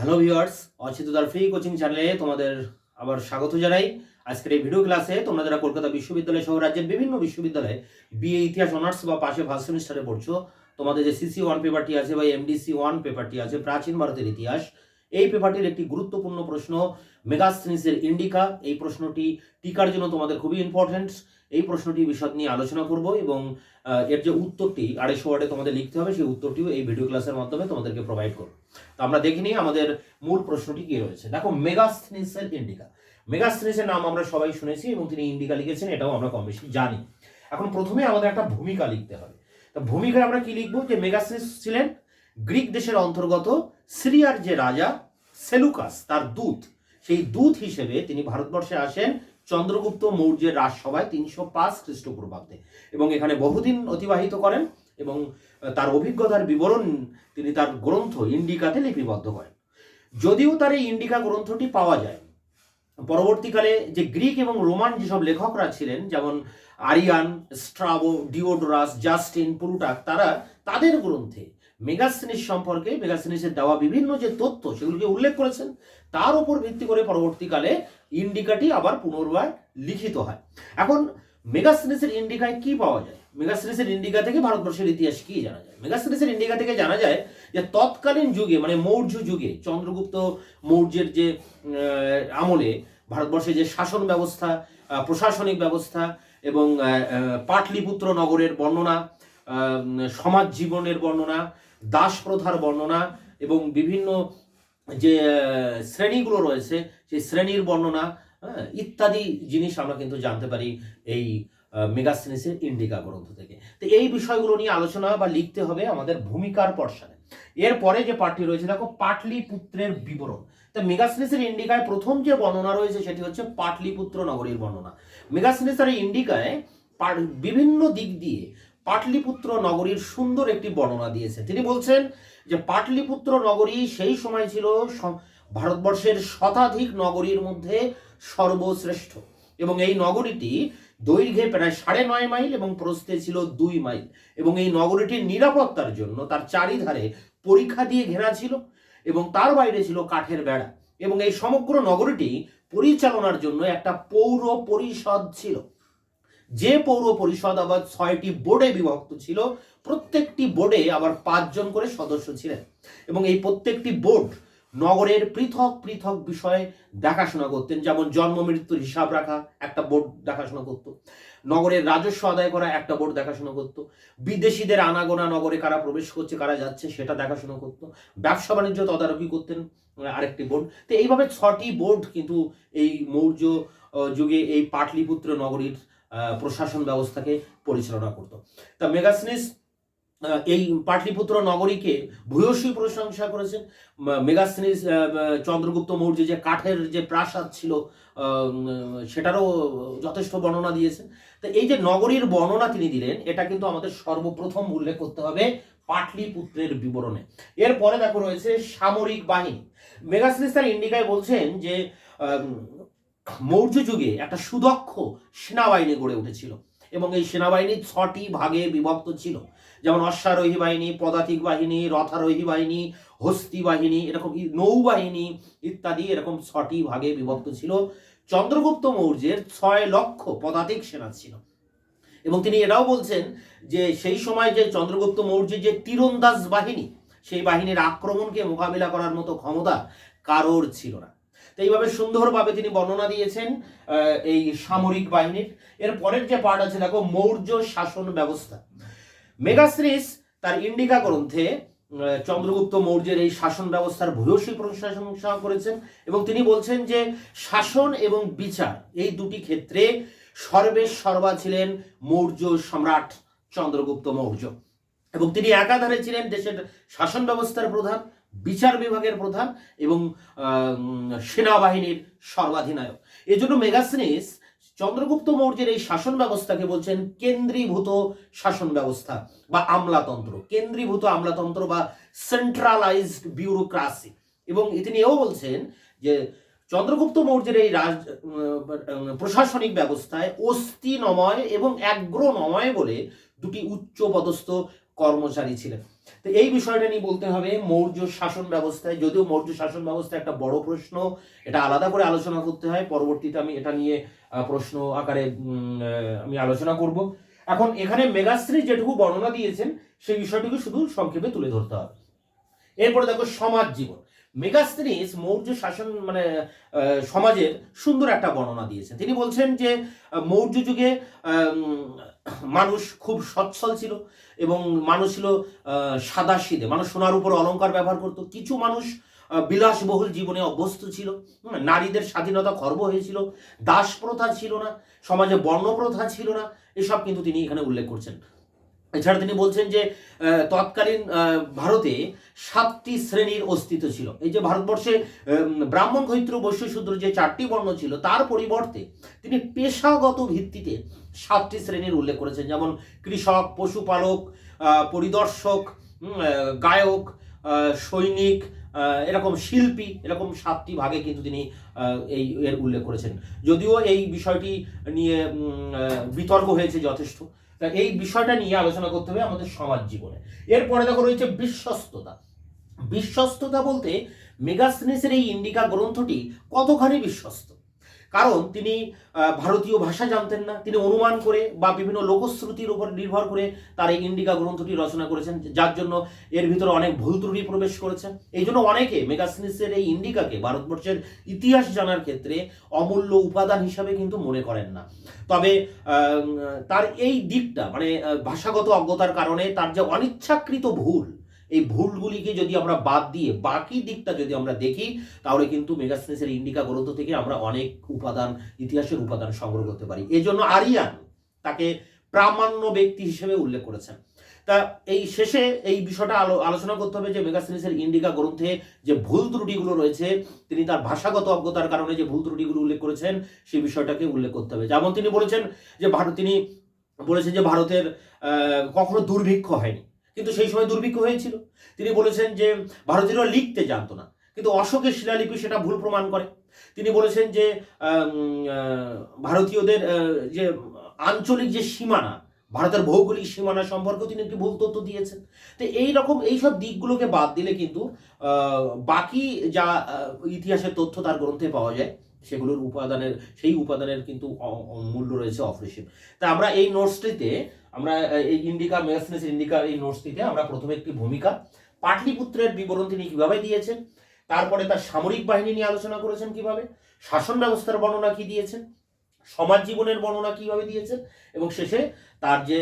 Hello viewers অচিতদার free coaching চ্যানেলে তোমাদের আবার স্বাগত জানাই। আজকের এই ভিডিও ক্লাসে তোমরা যারা কলকাতা বিশ্ববিদ্যালয় সহ রাজ্যের বিভিন্ন বিশ্ববিদ্যালয়ে বিএ ইতিহাস অনার্স বা পাশে ফার্স্ট সেমিস্টারে পড়ছো, তোমাদের যে সিসি ওয়ান পেপারটি আছে বা এমডিসি ওয়ান পেপারটি আছে, প্রাচীন ভারতের ইতিহাস এই পেপারটির একটি গুরুত্বপূর্ণ প্রশ্ন মেগাস্থিনিসের ইন্ডিকা এই প্রশ্নটি টিকার জন্য তোমাদের খুবই ইম্পর্টেন্ট এই প্রশ্নটি বিশদ নিয়ে আলোচনা করব এবং এর যে উত্তরটি আড়াইশো ওয়ার্ডে তোমাদের লিখতে হবে, সেই উত্তরটিও এই ভিডিও ক্লাসের মাধ্যমে তোমাদেরকে প্রোভাইড করব। তো আমরা দেখে নিই আমাদের মূল প্রশ্নটি কি রয়েছে। দেখো মেগাস্থিনিসের ইন্ডিকা মেগাস্থিনিসের নাম আমরা সবাই শুনেছি এবং তিনি ইন্ডিকা লিখেছেন, এটাও আমরা কম বেশি জানি। এখন প্রথমে আমাদের একটা ভূমিকা লিখতে হবে। তো ভূমিকায় আমরা কি লিখব? যে মেগাস্থিনিস ছিলেন গ্রিক দেশের অন্তর্গত সিরিয়ার যে রাজা, সেলুকাস, তার দূত, সেই দূত হিসেবে তিনি ভারতবর্ষে আসেন চন্দ্রগুপ্ত মৌর্যের রাজসভায় তিনশো পাঁচ খ্রিস্টপূর্বাব্দে। এবং এখানে বহুদিন অতিবাহিত করেন এবং তার অভিজ্ঞতার বিবরণ তিনি তার গ্রন্থ ইন্ডিকাতে লিপিবদ্ধ করেন। যদিও তার এই ইন্ডিকা গ্রন্থটি পাওয়া যায় পরবর্তীকালে যে গ্রিক এবং রোমান যেসব লেখকরা ছিলেন, যেমন আরিয়ান, স্ট্রাবো, ডিওডোরাস, জাস্টিন, পুরুটাক, তারা তাদের গ্রন্থে মেগাসিনিস সম্পর্কে, মেগাসিনিসের দেওয়া বিভিন্ন যে তথ্য, সেগুলোকে উল্লেখ করেছেন, তার উপর ভিত্তি করে পরবর্তীকালে ইন্ডিকাটি আবার পুনর্বার লিখিত হয়। এখন, মেগাসিনিসের ইন্ডিকায় কি পাওয়া যায়? মেগাসিনিসের ইন্ডিকা থেকে ভারতবর্ষের ইতিহাস কি জানা যায়? মেগাসিনিসের ইন্ডিকা থেকে জানা যায় যে, তৎকালীন যুগে মানে মৌর্য যুগে, চন্দ্রগুপ্ত মৌর্যের যে আমলে ভারতবর্ষে যে শাসন ব্যবস্থা প্রশাসনিক ব্যবস্থা এবং পাটলিপুত্র নগরের বর্ণনা সমাজ জীবনের বর্ণনা দাস প্রথার বর্ণনা এবং বিভিন্ন যে শ্রেণীগুলো রয়েছে সেই শ্রেণির বর্ণনা হ্যাঁ, ইত্যাদি জিনিস আমরা কিন্তু জানতে পারি এই মেগাসিনিসের ইন্ডিকা গ্রন্থ থেকে। তো এই বিষয়গুলো নিয়ে আলোচনা বা লিখতে হবে আমাদের ভূমিকার পর্ষানে এরপরে যে পাঠটি রয়েছে দেখো পাটলিপুত্রের বিবরণ। তা মেগাসিনিসের ইন্ডিকায় প্রথম যে বর্ণনা রয়েছে সেটি হচ্ছে পাটলিপুত্র নগরীর বর্ণনা। মেগাসিনিসের ইন্ডিকায় বিভিন্ন দিক দিয়ে পাটলিপুত্র নগরীর সুন্দর একটি বর্ণনা দিয়েছে। তিনি বলছেন যে, পাটলিপুত্র নগরী সেই সময় ছিল ভারতবর্ষের শতাধিক নগরীর মধ্যে সর্বশ্রেষ্ঠ। এবং এই নগরীটি দৈর্ঘ্যে প্রায় সাড়ে নয় মাইল এবং প্রস্থে ছিল দুই মাইল। এবং এই নগরীটির নিরাপত্তার জন্য তার চারিধারে পরীক্ষা দিয়ে ঘেরা ছিল এবং তার বাইরে ছিল কাঠের বেড়া। এবং এই সমগ্র নগরীটি পরিচালনার জন্য একটা পৌর পরিষদ ছিল। যে পৌর পরিষদ আবার ছয়টি বোর্ডে বিভক্ত ছিল, প্রত্যেকটি বোর্ডে আবার পাঁচজন করে সদস্য ছিলেন। এবং এই প্রত্যেকটি বোর্ড নগরের পৃথক পৃথক বিষয়ে দেখাশোনা করতেন। যেমন জন্ম, মৃত্যুর হিসাব রাখা একটা বোর্ড দেখাশোনা করত। নগরের রাজস্ব আদায় করা একটা বোর্ড দেখাশোনা করত। বিদেশিদের আনাগোনা নগরে কারা প্রবেশ করছে, কারা যাচ্ছে, সেটা দেখাশোনা করত। ব্যবসা বাণিজ্য তদারকি করতেন আরেকটি বোর্ড। তো এইভাবে ছটি বোর্ড কিন্তু এই মৌর্য যুগে এই পাটলিপুত্র নগরীর প্রশাসন ব্যবস্থাকে পরিচালনা করত। তা মেগাসিনিস এই পাটলিপুত্র নগরীকে ভূয়সী প্রশংসা করেছেন। মেগাসিনিস চন্দ্রগুপ্ত মৌর্য যে কাঠের যে প্রাসাদ ছিল সেটারও যথেষ্ট বর্ণনা দিয়েছেন। তো এই যে নগরীর বর্ণনা তিনি দিলেন, এটা কিন্তু আমাদের সর্বপ্রথম উল্লেখ করতে হবে পাটলিপুত্রের বিবরণে। এরপরে দেখো রয়েছে সামরিক বাহিনী। মেগাসিনিস তার ইন্ডিকায় বলছেন যে মৌর্য যুগে একটা সুদক্ষ সেনাবাহিনী গড়ে উঠেছিল। এবং এই সেনাবাহিনী ছটি ভাগে বিভক্ত ছিল। যেমন অশ্বারোহী বাহিনী, পদাতিক বাহিনী, রথারোহী বাহিনী, হস্তি বাহিনী, এরকম নৌবাহিনী ইত্যাদি এরকম ছটি ভাগে বিভক্ত ছিল। চন্দ্রগুপ্ত মৌর্যের ছয় লক্ষ পদাতিক সেনা ছিল। এবং তিনি এটাও বলছেন যে সেই সময় যে চন্দ্রগুপ্ত মৌর্যের যে তীরন্দাজ বাহিনী, সেই বাহিনীর আক্রমণকে মোকাবিলা করার মতো ক্ষমতা কারোর ছিল না। এইভাবে সুন্দরভাবে তিনি বর্ণনা দিয়েছেন এই সামরিক বাহিনীর। এর পরের যে পার্ট আছে, দেখো, মৌর্য শাসন ব্যবস্থা। মেগাশ্রিস তার ইন্ডিকা গ্রন্থে চন্দ্রগুপ্ত মৌর্যের এই শাসন ব্যবস্থার ভূয়সী প্রশংসা করেছেন এবং তিনি বলছেন যে শাসন এবং বিচার এই দুটি ক্ষেত্রে সর্বেশ সর্বা ছিলেন মৌর্য সম্রাট চন্দ্রগুপ্ত মৌর্য। এবং তিনি একাধারে ছিলেন দেশের শাসন ব্যবস্থার প্রধান। বিচার বিভাগের প্রধান এবং সেনাবাহিনীর সর্বাধিনায়ক। এজন্য মেগাসিনিস চন্দ্রগুপ্ত মৌর্যের এই শাসন ব্যবস্থাকে বলছেন কেন্দ্রীভূত শাসন ব্যবস্থা বা আমলাতন্ত্র। কেন্দ্রীভূত আমলাতন্ত্র বা সেন্ট্রালাইজড বিউরোক্রাসি এবং তিনি এও বলছেন যে চন্দ্রগুপ্ত মৌর্যের এই রাজ প্রশাসনিক ব্যবস্থায় অস্থি নময় এবং অ্যাগ্রো নময় বলে দুটি উচ্চ পদস্থ কর্মচারী ছিলেন। তো এই বিষয়টা নিয়ে বলতে হবে, মৌর্য শাসন ব্যবস্থায়, যদিও মৌর্য শাসন ব্যবস্থা একটা বড় প্রশ্ন, এটা আলাদা করে আলোচনা করতে হয়, পরবর্তীতে আমি এটা নিয়ে প্রশ্ন আকারে আমি আলোচনা করব। এখন এখানে মেগাশ্রী যেটুকু বর্ণনা দিয়েছেন, সেই বিষয়টুকু শুধু সংক্ষেপে তুলে ধরতে হবে। এরপরে দেখো সমাজ জীবন। মেগাস্ত্রিস মৌর্য শাসন মানে সমাজের সুন্দর একটা বর্ণনা দিয়েছেন। তিনি বলছেন যে মৌর্য যুগে মানুষ খুব সচ্ছল ছিল এবং মানুষ ছিল সাদা সিদে মানুষ সোনার উপর অলংকার ব্যবহার করতো। কিছু মানুষ বিলাসবহুল জীবনে অভ্যস্ত ছিল। নারীদের স্বাধীনতা খর্ব হয়েছিল। দাস প্রথা ছিল না। সমাজে বর্ণ প্রথা ছিল না। এসব কিন্তু তিনি এখানে উল্লেখ করছেন। এছাড়া তিনি বলছেন যে তৎকালীন ভারতে সাতটি শ্রেণির অস্তিত্ব ছিল। এই যে ভারতবর্ষে ব্রাহ্মণ ক্ষৈত্র বৈশ্য শূদ্র যে চারটি বর্ণ ছিল, তার পরিবর্তে তিনি পেশাগত ভিত্তিতে সাতটি শ্রেণির উল্লেখ করেছেন। যেমন কৃষক, পশুপালক পরিদর্শক গায়ক সৈনিক এরকম শিল্পী, এরকম সাতটি ভাগে কিন্তু তিনি এই এর উল্লেখ করেছেন। যদিও এই বিষয়টি নিয়ে বিতর্ক হয়েছে যথেষ্ট। তা এই বিষয়টা নিয়ে আলোচনা করতে হবে আমাদের সমাজ জীবনে। এরপরে দেখো রয়েছে বিশ্বস্ততা। বিশ্বস্ততা বলতে মেগাসনেসের এই ইন্ডিকা গ্রন্থটি কতখানি বিশ্বস্ত? কারণ তিনি ভারতীয় ভাষা জানতেন না। তিনি অনুমান করে বা বিভিন্ন লোকশ্রুতির উপর নির্ভর করে তার এই ইন্ডিকা গ্রন্থটি রচনা করেছেন, যার জন্য এর ভিতরে অনেক ভুল ত্রুটি প্রবেশ করেছে। এই জন্য অনেকে মেগাস্নিসের এই ইন্ডিকাকে ভারতবর্ষের ইতিহাস জানার ক্ষেত্রে অমূল্য উপাদান হিসাবে কিন্তু মনে করেন না। তবে তার এই দিকটা মানে ভাষাগত অজ্ঞতার কারণে তার যে অনিচ্ছাকৃত ভুল এই ভুলগুলিকে যদি আমরা বাদ দিয়ে বাকি দিকটা যদি আমরা দেখি, তাহলে কিন্তু মেগাস্নেসের ইন্ডিকা গ্রন্থ থেকে আমরা অনেক উপাদান, ইতিহাসের উপাদান সংগ্রহ করতে পারি। এই জন্য আরিয়ান তাকে প্রামাণ্য ব্যক্তি হিসেবে উল্লেখ করেছেন। তা এই শেষে এই বিষয়টা আলো, আলোচনা করতে হবে যে মেগাস্নেসের ইন্ডিকা গ্রন্থে যে ভুল ত্রুটিগুলো রয়েছে, তিনি তার ভাষাগত অজ্ঞতার কারণে যে ভুল ত্রুটিগুলো উল্লেখ করেছেন সেই বিষয়টাকে উল্লেখ করতে হবে। যেমন তিনি বলেছেন যে ভারত, তিনি বলেছেন যে ভারতের কখনো দুর্ভিক্ষ হয়নি। কিন্তু সেই সময় দুর্ভিক্ষ হয়েছিল। তিনি বলেছেন যে, ভারতীয়রা লিখতে জানতো না। কিন্তু অশোকের শিলালিপি সেটা ভুল প্রমাণ করে। তিনি বলেছেন যে ভারতীয়দের যে আঞ্চলিক যে সীমানা, ভারতের ভৌগোলিক সীমানা সম্পর্কেও তিনি একটি ভুল তথ্য দিয়েছেন। তো এই রকম এইসব দিকগুলোকে বাদ দিলে কিন্তু বাকি যা ইতিহাসের তথ্য তার গ্রন্থে পাওয়া যায়, সেগুলোর উপাদানের, সেই উপাদানের কিন্তু মূল্য রয়েছে অপরিসীম। তা আমরা এই নোটসটিতে আমরা এই ইন্ডিকা মেগাসনেস, ইন্ডিকা এই নোটসটিতে আমরা প্রথমে একটি ভূমিকা পাটলিপুত্রের বিবরণ তিনি কীভাবে দিয়েছেন, তারপরে তার সামরিক বাহিনী নিয়ে আলোচনা করেছেন কীভাবে, শাসন ব্যবস্থার বর্ণনা কি দিয়েছেন, সমাজ জীবনের বর্ণনা কীভাবে দিয়েছেন, এবং শেষে তার যে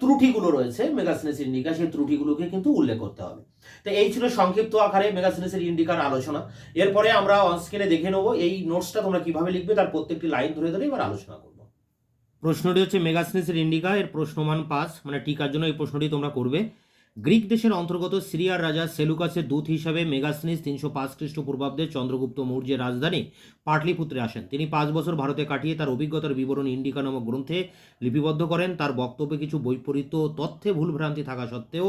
ত্রুটিগুলো রয়েছে মেগাসনেস, ইন্ডিকা, সেই ত্রুটিগুলোকে কিন্তু উল্লেখ করতে হবে। তো এই ছিল সংক্ষিপ্ত আকারে মেগাসনেসের ইন্ডিকার আলোচনা। এরপরে আমরা অনস্ক্রিনে দেখে নেব, এই নোটসটা তোমরা কীভাবে লিখবে, তার প্রত্যেকটি লাইন ধরে ধরে এবার আলোচনা করব। প্রশ্নটি হচ্ছে মেগাসনেসের ইন্ডিকা, এর প্রশ্নমান পাস মানে টিকার জন্য এই প্রশ্নটি তোমরা করবে। গ্রিক দেশের অন্তর্গত সিরিয়ার রাজা সেলুকাসের দূত হিসাবে মেগাসনিস তিনশো পাঁচ খ্রিস্টপূর্বাব্দে চন্দ্রগুপ্ত মৌর্যের রাজধানী পাটলিপুত্রে আসেন। তিনি পাঁচ বছর ভারতে কাটিয়ে তার অভিজ্ঞতার বিবরণ ইন্ডিকা নামক গ্রন্থে লিপিবদ্ধ করেন। তার বক্তব্যে কিছু বৈপরীত্য তথ্যে ভুলভ্রান্তি থাকা সত্ত্বেও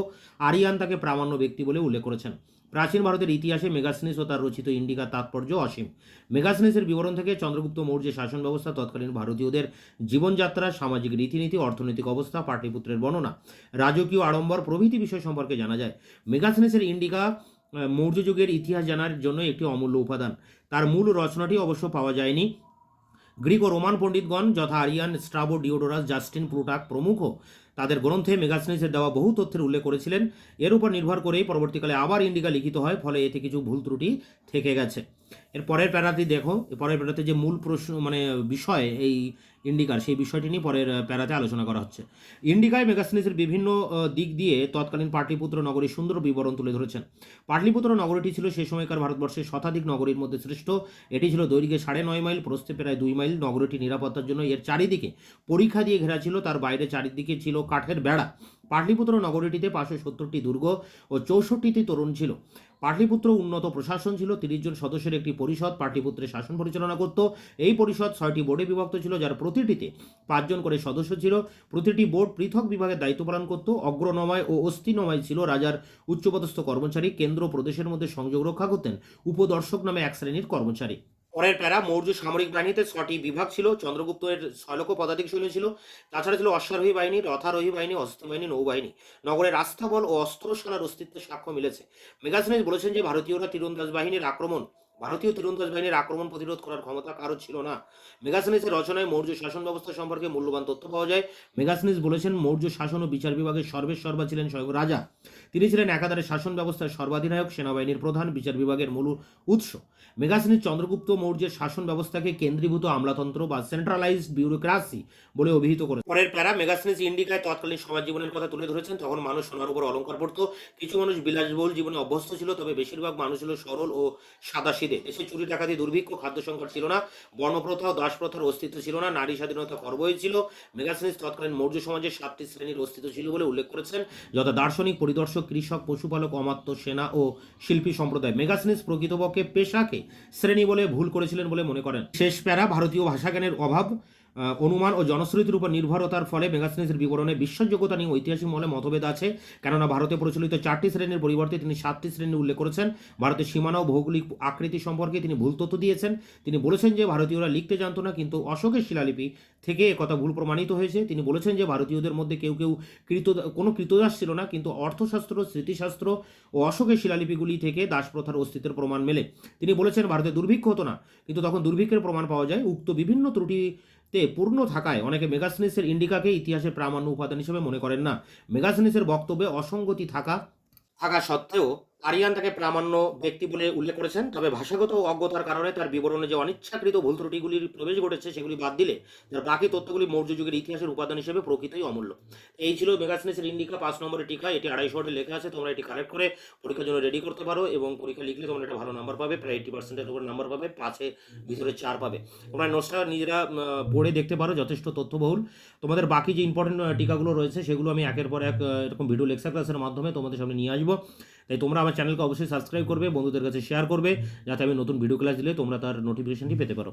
আরিয়ান তাকে প্রামাণ্য ব্যক্তি বলে উল্লেখ করেছেন। প্রাচীন ভারতের ইতিহাসে মেগাসনিস ও তার রচিত ইন্ডিকা তাৎপর্য অসীম। মেগাসনিসের বিবরণ থেকে চন্দ্রগুপ্ত মৌর্যের শাসন ব্যবস্থা, তৎকালীন ভারতীয়দের জীবনযাত্রা, সামাজিক রীতিনীতি, অর্থনৈতিক অবস্থা পাটলিপুত্রের বর্ণনা, রাজকীয় আড়ম্বর প্রভৃতি বিষয় সম্পর্কে জানা যায়। মেগাসনেসের ইন্ডিকা মৌর্য যুগের ইতিহাস জানার জন্য একটি অমূল্য উপাদান। তার মূল রচনাটি অবশ্য পাওয়া যায়নি। গ্রিক ও রোমান পণ্ডিতগণ, যথা আরিয়ান স্ট্রাবো ডিওডোরাস, জাস্টিন প্লুটাক প্রমুখ তাদের গ্রন্থে মেগাসনিসের দেওয়া বহু তথ্যের উল্লেখ করেছিলেন। এর উপর নির্ভর করেই পরবর্তীকালে আবার ইন্ডিকা লিখিত হয়, ফলে এতে কিছু ভুল ত্রুটি থেকে গেছে। এর পরের প্যারাটি দেখো পরের প্যারাতে যে মূল প্রশ্ন মানে বিষয়, এই ইন্ডিকার, সেই বিষয়টি নিয়ে পরের প্যারাতে আলোচনা করা হচ্ছে। ইন্ডিকায় মেগাসনিসের বিভিন্ন দিক দিয়ে তৎকালীন পাটলিপুত্র নগরীর সুন্দর বিবরণ তুলে ধরেছেন। পাটলিপুত্র নগরীটি ছিল সেই সময়কার ভারতবর্ষের শতাধিক নগরীর মধ্যে শ্রেষ্ঠ। এটি ছিল দৈর্ঘ্যে সাড়ে নয় মাইল, প্রস্থে প্রায় দুই মাইল। নগরীটি নিরাপত্তার জন্য এর চারিদিকে পরীক্ষা দিয়ে ঘেরা ছিল, তার বাইরে চারিদিকে ছিল কাঠের বেড়া। পাটলিপুত্র নগরীটিতে পাঁচশো সত্তরটি দুর্গ ও চৌষট্টিটি তরুণ ছিল। পাটলিপুত্র উন্নত প্রশাসন ছিল, তিরিশ জন সদস্যের একটি পরিষদ পাটলিপুত্রে শাসন পরিচালনা করত। এই পরিষদ ছয়টি বোর্ডে বিভক্ত ছিল, যার প্রতিটিতে পাঁচজন করে সদস্য ছিল। প্রতিটি বোর্ড পৃথক বিভাগে দায়িত্ব পালন করত। অগ্রনময় ও অস্থিনময় ছিল রাজার উচ্চপদস্থ কর্মচারী। কেন্দ্র প্রদেশের মধ্যে সংযোগ রক্ষা করতেন। উপদর্শক নামে এক শ্রেণির কর্মচারী। পরের প্যারা মৌর্য সামরিক বাহিনীতে ছটি বিভাগ ছিল। চন্দ্রগুপ্ত এর ছয় পদাতিক সৈন্য ছিল। তাছাড়া ছিল অশ্বারোহী বাহিনী, রথারোহী বাহিনী, অস্ত্র বাহিনী নৌবাহিনী নগরের রাস্তাবল ও অস্ত্রশালার অস্তিত্বের সাক্ষ্য মিলেছে। মেগাসিনিস বলেছেন যে, ভারতীয়রা তীরন্দাজ বাহিনীর আক্রমণ, ভারতীয় তীরন্দাজ বাহিনীর আক্রমণ প্রতিরোধ করার ক্ষমতা কারও ছিল না। মেগাসিনিসের রচনায় মৌর্য শাসন ব্যবস্থা সম্পর্কে মূল্যবান তথ্য পাওয়া যায়। মেগাসিনিস বলেছেন, মৌর্য শাসন ও বিচার বিভাগের সর্বেসর্বা ছিলেন স্বয়ং রাজা। তিনি ছিলেন একাধারে শাসন ব্যবস্থার সর্বাধিনায়ক, সেনাবাহিনীর প্রধান, বিচার বিভাগের মূল উৎস। মেগাসিনিস চন্দ্রগুপ্ত মৌর্যের শাসন ব্যবস্থাকে কেন্দ্রীভূত আমলাতন্ত্র বা সেন্ট্রালাইজড বিউরোক্রাসি বলে অভিহিত করে পরের প্যারা মেগাসিনিস ইন্ডিকায় তৎকালীন সমাজ জীবনের কথা তুলে ধরেছেন, তখন মানুষ সোনার উপর অলঙ্কার পড়তো কিছু মানুষ বিলাসবহুল জীবনে অভ্যস্ত ছিল, তবে বেশিরভাগ মানুষ ছিল সরল ও সাদাসিদে। দেশে চুরি, ডাকাতি, দুর্ভিক্ষ, খাদ্য সংকট ছিল না, বর্ণপ্রথা ও দাস প্রথার অস্তিত্ব ছিল না, নারী স্বাধীনতা খর্বই ছিল। মেগাসিনিস তৎকালীন মৌর্য সমাজের সাতটি শ্রেণির অস্তিত্ব ছিল বলে উল্লেখ করেছেন, যথা দার্শনিক পরিদর্শক কৃষক, পশুপালক, অমাত্য সেনা ও শিল্পী সম্প্রদায়। মেগাসিনিস প্রকৃতপক্ষে পেশাকে শ্রেণি বলে ভুল করেছিলেন বলে মনে করেন। শেষ প্যারা ভারতীয় ভাষাজ্ঞানের অভাব। অনুমান ও জনশ্রুতির উপর নির্ভরতার ফলে মেগাসিনিসের বিবরণে বিশ্বাসযোগ্যতা নিয়ে ঐতিহাসিক মহলে মতভেদ আছে। কেননা ভারতে প্রচলিত চারটি শ্রেণির পরিবর্তে তিনি সাতটি শ্রেণি উল্লেখ করেছেন। ভারতের সীমানা ও ভৌগোলিক আকৃতি সম্পর্কে তিনি ভুল তথ্য দিয়েছেন। তিনি বলেছেন যে ভারতীয়রা লিখতে জানতো না, কিন্তু অশোকের শিলালিপি থেকে একথা ভুল প্রমাণিত হয়েছে। তিনি বলেছেন যে ভারতীয়দের মধ্যে কেউ কেউ কৃত, কোনো কৃতদাস ছিল না, কিন্তু অর্থশাস্ত্র, স্মৃতিশাস্ত্র ও অশোকের শিলালিপিগুলি থেকে দাস প্রথার অস্তিত্বের প্রমাণ মেলে। তিনি বলেছেন, ভারতে দুর্ভিক্ষ হতো না, কিন্তু তখন দুর্ভিক্ষের প্রমাণ পাওয়া যায়। উক্ত বিভিন্ন ত্রুটিতে পূর্ণ থাকায় অনেকে মেগাসিনিসের ইন্ডিকাকে ইতিহাসের প্রামাণ্য উপাদান হিসেবে মনে করেন না। মেগাসিনিসের বক্তব্যে অসঙ্গতি থাকা থাকা সত্ত্বেও আরিয়ান তাকে প্রামাণ্য ব্যক্তি বলে উল্লেখ করেছেন, তবে ভাষাগত অজ্ঞতার কারণে তার বিবরণে যে অনিচ্ছাকৃত ভুল ত্রুটিগুলির প্রবেশ ঘটেছে সেগুলি বাদ দিলে তার বাকি তথ্যগুলি মৌর্য যুগের ইতিহাসের উপাদান হিসেবে প্রকৃতই অমূল্য। এই ছিল মেগাসিনিসের ইন্ডিকা পাঁচ নম্বরের টিকা, এটি আড়াইশো লেখা আছে, তোমরা এটি কালেক্ট করে পরীক্ষার জন্য রেডি করতে পারো এবং পরীক্ষা লিখলে তোমরা একটা ভালো নাম্বার পাবে, প্রায় এইটি পার্সেন্টের উপর নাম্বার পাবে, পাঁচে ভিতরে চার পাবে। তোমরা নোটসটা নিজেরা পড়ে দেখতে পারো, যথেষ্ট তথ্যবহুল। তোমাদের বাকি যে ইম্পর্টেন্ট টিকাগুলো রয়েছে সেগুলো আমি একের পর এক এরকম ভিডিও লেকচার ক্লাসের মাধ্যমে তোমাদের সামনে নিয়ে আসব। তাই তোমরা আমার চ্যানেলকে অবশ্যই সাবস্ক্রাইব করবে, বন্ধুদের কাছে শেয়ার করবে, যাতে আমি নতুন ভিডিও ক্লাস দিলে তোমরা তার নোটিফিকেশনটি পেতে পারো।